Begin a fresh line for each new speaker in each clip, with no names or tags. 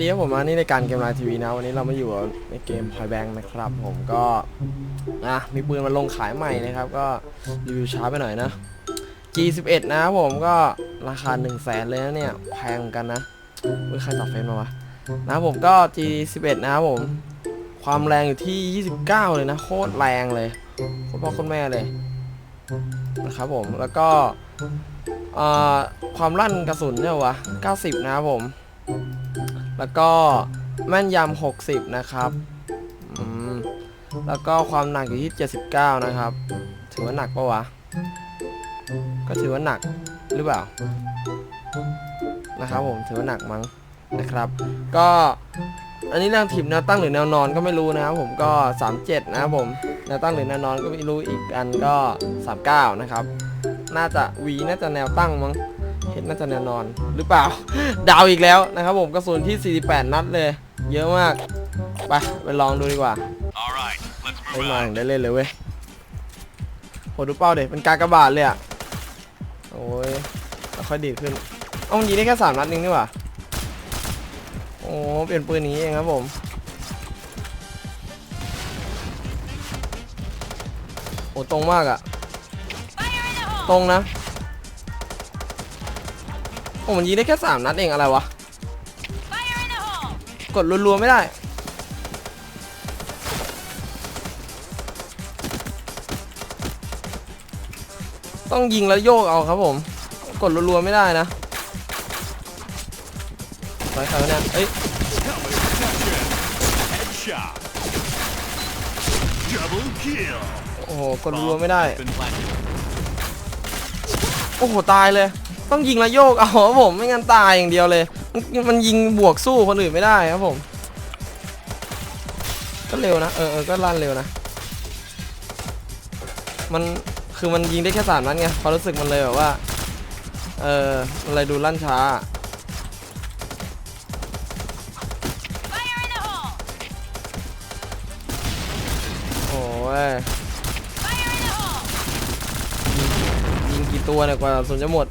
ดีครับผมมานี่ในการเกมไลน์ทีวีนะวันนี้เรามาอยู่ในเกมพอยแบงค์นะครับผมก็อะมีปืนมาลงขายใหม่นะครับ ก็รีวิวช้าไปหน่อยนะ G11 นะครับผมก็ราคา 1 0 0 0 0แสนเลยนะเนี่ยแพงเหมือนกันนะเฮ้ยใครตอบเฟซมาวะนะครับผมก็ G11 นะครับผม ความแรงอยู่ที่ 29 เลยนะ โคตรแรงเลยโคตรพ่อโคตรแม่เลยนะครับผมแล้วก็ความลั่นกระสุนเนี่ยวะ90 นะครับผม แล้วก็แม่นยำ60 นะครับอืมแล้วก็ความหนักอยู่ที่ 79 นะครับ ถือว่าหนักปะวะ ก็ถือว่าหนักหรือเปล่า นะครับผมถือว่าหนักมั้งนะครับ ก็อันนี้เรื่องถีบแนวตั้งหรือแนวนอนก็ไม่รู้นะครับผมก็ 37 นะครับผมแนวตั้งหรือแนวนอนก็ไม่รู้อีกอันก็ 39 นะครับ น่าจะ V น่าจะแนวตั้งมั้ง เห็นน่าจะแนวนอนหรือเปล่า ดาวอีกแล้วนะครับผมกระสุนที่ 48 นัดเลย เยอะมาก ไป ไปลองดูดีกว่า
All right, let's
ไม่
move
มา
out.
ถึงได้เล่นเลยเว้ยโหดูเป้าเด็เป็นการกระบาดเลยอะ โอ้ยแล้วค่อยดีดขึ้น เอ้ามันยิงได้แค่สามนัดเองนี่หว่าโอ้เปลี่ยนปืนนี้เองครับผมโอ้ตรงมากอะตรงนะโอ้มันยิงได้แค่สามนัดเองอะไรวะ กดรัวๆไม่ได้ ต้องยิงแล้วโยกเอาครับผม กดรัวๆไม่ได้นะไปใครวะเนี่ยเอ้ยโอ้โห กดรัวๆไม่ได้ โอ้โห ตายเลย ต้องยิงแล้วโยกเอาครับผมไม่งั้นตายอย่างเดียวเลยมันมันยิงบวกสู้คนอื่นไม่ได้ครับผม ก็เร็วนะเออเออก็ลั่นเร็วนะ มันคือมันยิงได้แค่สามนัดไงความรู้สึกมันเลยแบบว่า เออมันเลยดูลั่นช้าโอ้ยยิงกี่ตัวเนี่ยกว่าสุนจะหมด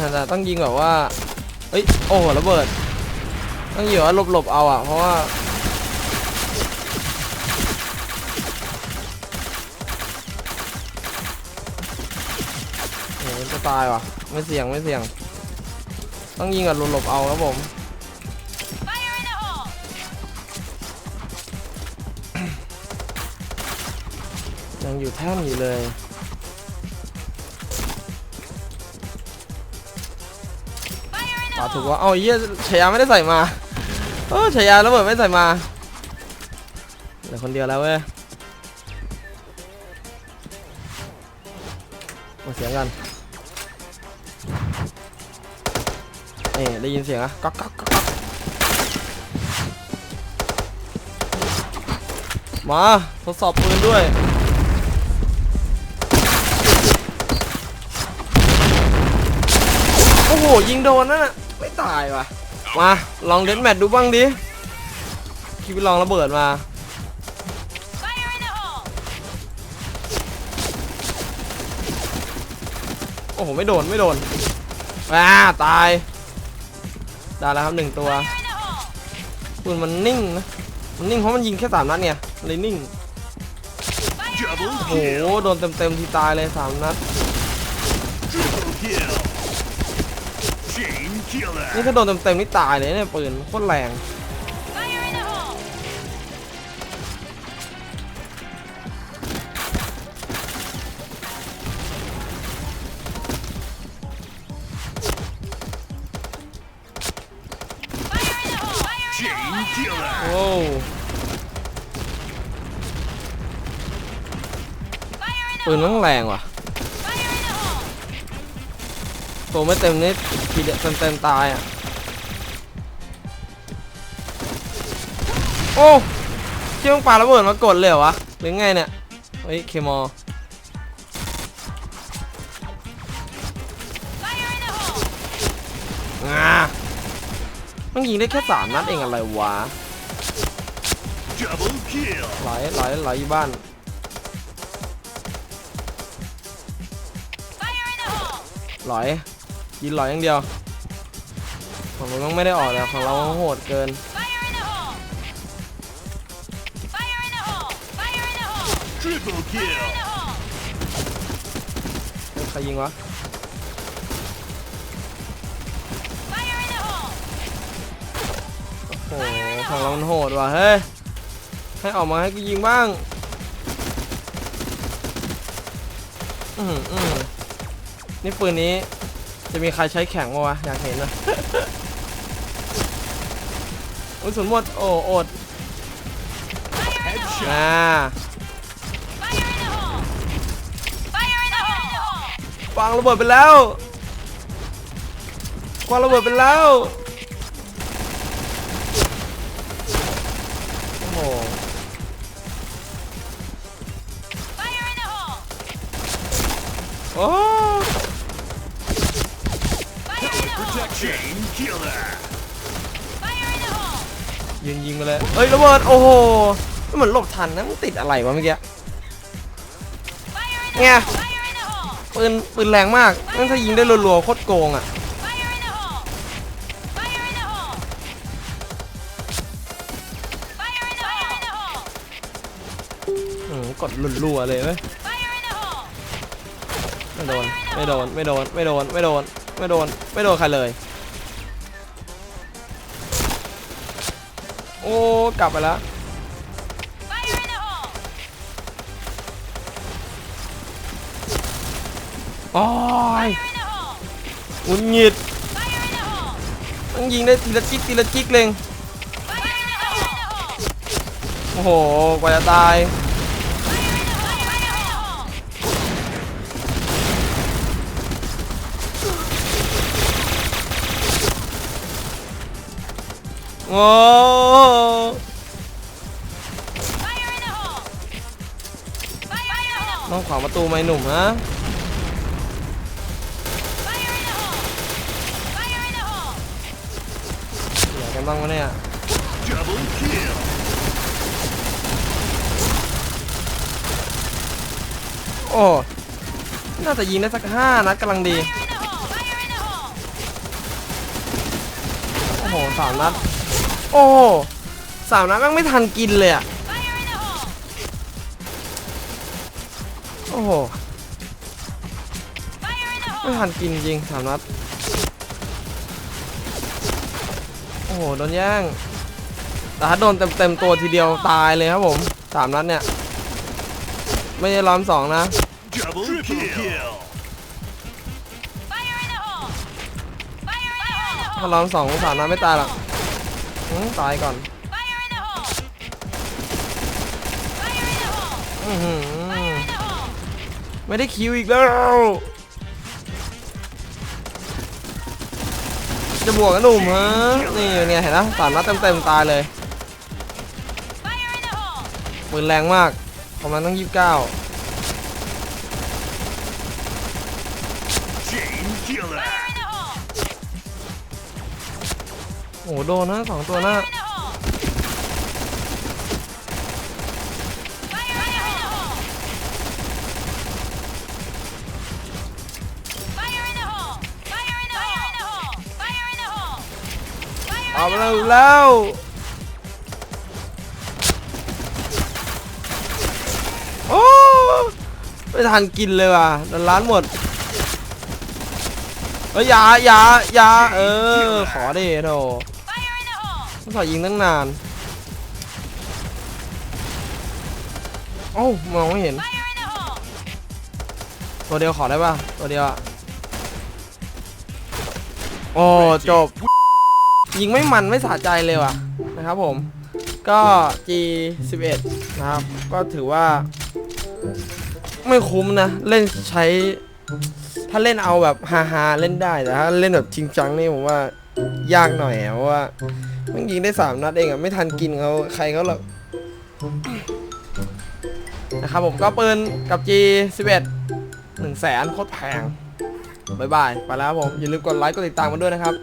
แต่ต้องยิงแบบว่าเอ้ยโอ้โหระเบิด ต้องยิงแบบว่าหลบๆเอาอะเพราะว่าโอ้โหจะตายว่ะไม่เสี่ยงไม่เสี่ยง ต้องยิงกับหลบๆเอาครับผมยังอยู่แท่นอยู่เลย ตาถูกว่าเอ้าเยี่ยฉายาไม่ได้ใส่มาเออฉายาระเบิดไม่ใส่มาเหลือคนเดียวแล้วเว้ยมาเสียงกันนี่ได้ยินเสียงอะก๊อกก๊อกก๊อกก๊อกมาทดสอบปืนด้วยโอ้โหยิงโดนนั่นน่ะ ไม่ตายว่ะ มาลองเดนแมทดูบ้างดิคิดไปลองระเบิดมา โอ้โห ไม่โดน ไม่โดนอ่าตาย ได้แล้วครับหนึ่งตัวปืนมันนิ่งนะ มันนิ่งเพราะมันยิงแค่สามนัดเนี่ยเลยนิ่ง
Double
โอ้โห
kill.
โดนเต็มๆทีตายเลยสามนัด
Triple kill. Chain
นี่
killer.
ถ้าโดนเต็มๆนี่ตายเลยเนี่ยปืนโคตรแรง
Chain killer.
โอ้ปืนมันแรงว่ะ ตัวไม่เต็มนี่ทีเดียวเต็มๆตายอะ โอ้ที่มึงปาระเบิดมากดเลยเหรอวะ หรือไงเนี่ย เฮ้ย เคมออ่ามันยิงได้แค่สามนัดเองอะไรวะไหลไหลไหลอยู่บ้านไหล ยิงไหลอย่างเดียวของเราต้องไม่ได้ออกเลยของเราโหดเกิน
Triple kill.
ใครยิงวะโอ้โหของเราโหดว่ะเฮ้ยให้ออกมาให้กูยิงบ้างอือหืออือหือนี่ปืนนี้ จะมีใครใช้แข็งปะวะอยากเห็นนะอุ้ยสุนหมดโอ้อด
Headshot.
อ่า
Fire in the hole! Fire in the hole!
วางระเบิดไปแล้ววางระเบิดไปแล้วโอ้โห
Fire in the hole!
โอ้
Fire in the hole!
Chain killer.
Fire in the hole!
ยิงยิงไปเลยเอ้ยระเบิดโอ้โหมันเหมือนหลบทันนะมันติดอะไรวะเมื่อกี้
Fire in the
Nghe.
hole! Fire in the hole!
ปืนปืนแรงมากนั่นถ้ายิงได้รัวๆโคตรโกงอะ
Fire in the hole! Fire in the hole! Fire in the hole!
อืมกดรัวๆเลยเว้ย
Fire in the hole!
ไม่โดนไม่โดนไม่โดนไม่โดนไม่โดน ไม่โดน ไม่โดนใครเลย โอ้ กลับไปแล้ว โอ้ยหงุดหงิดต้องยิงได้ทีละจิกทีละจิกเลยโอ้โห กว่าจะตาย โอ้ต้องขวางประตูไหมหนุ่มฮะเหลือกันบ้างวะเนี่ยโอ้น่าจะยิงได้สักห้านัดกำลังดีโอ้โหสามนัด โอ้โหสามนัดแม่งไม่ทันกินเลยอะ
Fire in the hole!
โอ้โห
Fire in the
ไม่
hole!
ทันกินจริงสามนัด โอ้โห โดนแย่งแต่ถ้าโดนเต็มเต็มๆตัวทีเดียวตายเลยครับผมสามนัดเนี่ย ไม่ใช่ล้อมสองนะ
Double kill.
Fire in the hole! Fire in the
ถ้า
hole!
ล้อมสองสามนัดไม่ตายหรอก อืมตายก่อน
Fire in the hole! Fire in the hole!
อื้อหือ
Fire in the hole!
ไม่ได้คิวอีกแล้ว จะบวกกันหนุ่มฮะ นี่เนี่ยเห็นนะสามนัดเต็มเต็มๆตายเลย
Fire in the hole!
ปืนแรงมากประมาณต้องยี่สิบเก้า
Chain killer.
โอ้โดนนะสองตัวน้าเอาแล้วแล้วโอ้ไม่ทันกินเลยว่ะดนล้านหมดเอ้ยยายายาเออ ขอดิโถ
the hole!
ต้องสอยยิงตั้งนานโอ้มองไม่เห็น ตัวเดียวขอได้ป่ะ ตัวเดียวอะโอ้จบ ยิงไม่มันไม่สะใจเลยว่ะนะครับผม ก็ G11 นะครับ ก็ถือว่า ไม่คุ้มนะ เล่นใช้ ถ้าเล่นเอาแบบฮาฮาๆเล่นได้ แต่ถ้าเล่นแบบจริงจังนี่ผมว่า ยากหน่อยอะเพราะว่ามันยิงได้3นัดเองอะไม่ทันกินเขาใครเขาหรอกนะครับผมก็ปืนกับ G11 1 0 0 0 0 0โคตรแพงบายบาย ไปแล้วผม อย่าลืมกดไลค์กดติดตามกันด้วยนะครับ